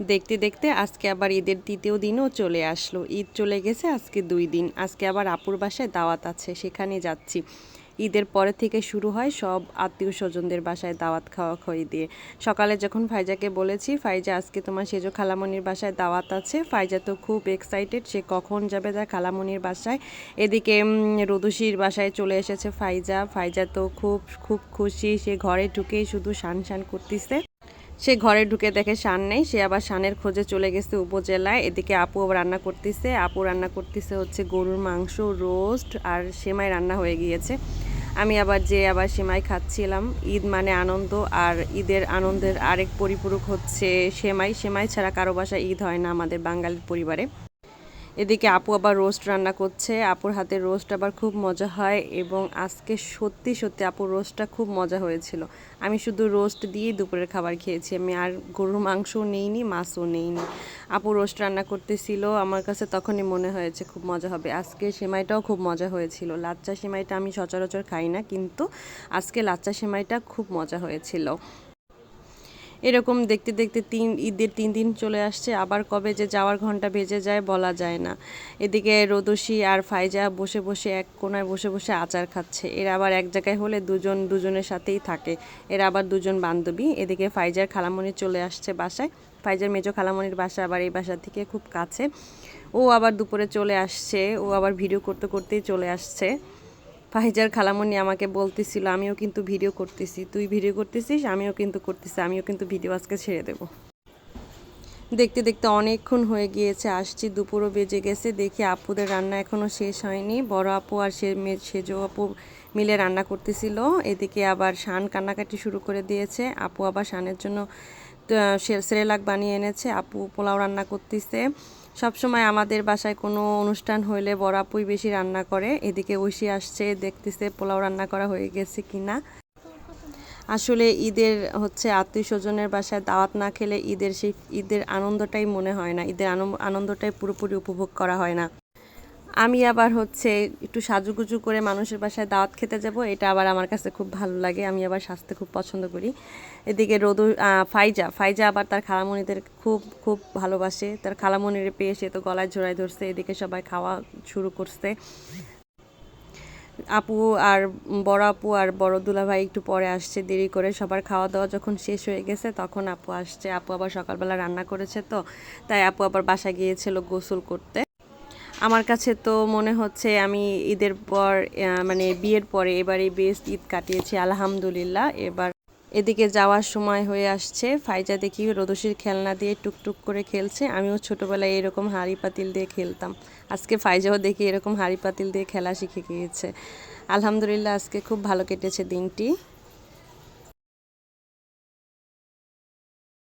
দেখতে দেখতে আজকে আবার ঈদের তৃতীয় দিনও চলে আসলো। ঈদ চলে গেছে আজকে দুই দিন। আজকে আবার আপুর বাসায় দাওয়াত আছে সেখানে যাচ্ছি। ঈদের পরে থেকে শুরু হয় সব আত্মীয় স্বজনদের বাসায় দাওয়াত খাওয়া খাওয়ি দিয়ে। সকালে যখন ফাইজাকে বলেছি ফাইজা আজকে তোমার সেজো খালামনির বাসায় দাওয়াত আছে। ফাইজা তো খুব এক্সাইটেড সে কখন যাবে তার খালামনির বাসায়? এদিকে উম, রোদুসির বাসায় চলে এসেছে ফাইজা। ফাইজা তো খুব খুব খুশি সে ঘরে ঢুকেই শুধু শান শান করতেছে। সে ঘরে ঢুকে দেখে শান নেই, সে আবার শানের খোঁজে চলে গেছে উপজেলায়। এদিকে আপু আবার রান্না করতেছে। আপু রান্না করতেছে হচ্ছে গরুর মাংস, রোস্ট আর সেমাই রান্না হয়ে গিয়েছে। আমি আবার যে আবার সেমাই খাচ্ছিলাম, ঈদ মানে আনন্দ আর ঈদের আনন্দের আরেক পরিপূরক হচ্ছে সেমাই। সেমাই ছাড়া কারও বাসায় ঈদ হয় না আমাদের বাঙালির পরিবারে। এদিকে আপু আবার রোস্ট রান্না করছে। আপুর হাতের রোস্ট আবার খুব মজা হয় এবং আজকে সত্যি সত্যি আপুর রোস্টটা খুব মজা হয়েছিল। আমি শুধু রোস্ট দিয়েই দুপুরের খাবার খেয়েছি। আমি আর গরুর মাংসও নেইনি, মাছও নেইনি। আপু রোস্ট রান্না করতেছিল। আমার কাছে তখনই মনে হয়েছে খুব মজা হবে। আজকে সেমাইটাও খুব মজা হয়েছিল। লাচ্চা সেমাইটা আমি সচরাচর খাই না, কিন্তু আজকে লাচ্চা সেমাইটা খুব মজা হয়েছিল। এরকম দেখতে দেখতে তিন, ঈদের তিন দিন চলে আসছে। আবার কবে যে যাওয়ার ঘণ্টা বেজে যায় বলা যায় না। এদিকে রোদসি আর ফাইজা বসে বসে এক কোনায় বসে বসে আচার খাচ্ছে। এরা আবার এক জায়গায় হলে দুজন দুজনের সাথেই থাকে। এরা আবার দুজন বান্ধবী। এদিকে ফাইজার খালামণি চলে আসছে বাসায়। ফাইজার মেজো খালামণির বাসা আবার এই বাসা থেকে খুব কাছে। ও আবার দুপুরে চলে আসছে। ও আবার ভিডিও করতে করতেই চলে আসছে। ফাহিজার খালামণি আমাকে বলতেছিল, আমিও কিন্তু ভিডিও করতেছি। তুই ভিডিও করতেছিস, আমিও কিন্তু করতেছি। আমিও কিন্তু ভিডিও আজকে ছেড়ে দেব। দেখতে দেখতে অনেকক্ষণ হয়ে গিয়েছে, আসছি, দুপুরও বেজে গেছে। দেখি আপুদের রান্না এখনও শেষ হয়নি। বড় আপু আর সে সেজো আপু মিলে রান্না করতেছিল। এদিকে আবার শান কান্নাকাটি শুরু করে দিয়েছে। আপু আবার শানের জন্য সেরেলাক বানিয়ে এনেছে, আপু পোলাও রান্না করতেছে। সবসময় আমাদের বাসায় কোনো অনুষ্ঠান হইলে বড় আপুই বেশি রান্না করে। এদিকে ঐশী আসছে, দেখতেছে পোলাও রান্না করা হয়ে গেছে কিনা। আসলে ঈদের হচ্ছে আত্মীয় স্বজনের বাসায় দাওয়াত না খেলে ঈদের সেই ঈদের আনন্দটাই মনে হয় না। ঈদের আনন্দটাই পুরোপুরি উপভোগ করা হয় না। আমি আবার হচ্ছে একটু সাজুগুজু করে মানুষের বাসায় দাওয়াত খেতে যাব, এটা আবার আমার কাছে খুব ভালো লাগে, আমি আবার সাজতে খুব পছন্দ করি। এদিকে রোদু ফাইজা ফাইজা আবার তার খালামণিদের খুব খুব ভালোবাসে, তার খালামণিরে পেয়ে সে তো গলায় জড়াই ধরছে, এদিকে সবাই খাওয়া শুরু করছে। আপু আর বড় আপু আর বড় দুলাভাই একটু পরে আসছে, দেরি করে সবার খাওয়া দাওয়া যখন শেষ হয়ে গেছে তখন আপু আসছে, আপু আবার সকালবেলা রান্না করেছে তো, তাই আপু আবার বাসা গিয়েছিল গোসল করতে। আমার কাছে তো মনে হচ্ছে আমি ঈদের পর মানে বিয়ের পরে এবারে বেস্ট ঈদ কাটিয়েছি, আলহামদুলিল্লাহ। এবার এদিকে যাওয়ার সময় হয়ে আসছে, ফাইজা দেখি রোদসির খেলনা দিয়ে টুকটুক করে খেলছে, আমিও ছোটোবেলায় এরকম হাঁড়ি পাতিল দিয়ে খেলতাম। আজকে ফাইজাও দেখি এরকম হাঁড়ি পাতিল দিয়ে খেলা শিখে গিয়েছে। আলহামদুলিল্লাহ, আজকে খুব ভালো কেটেছে দিনটি।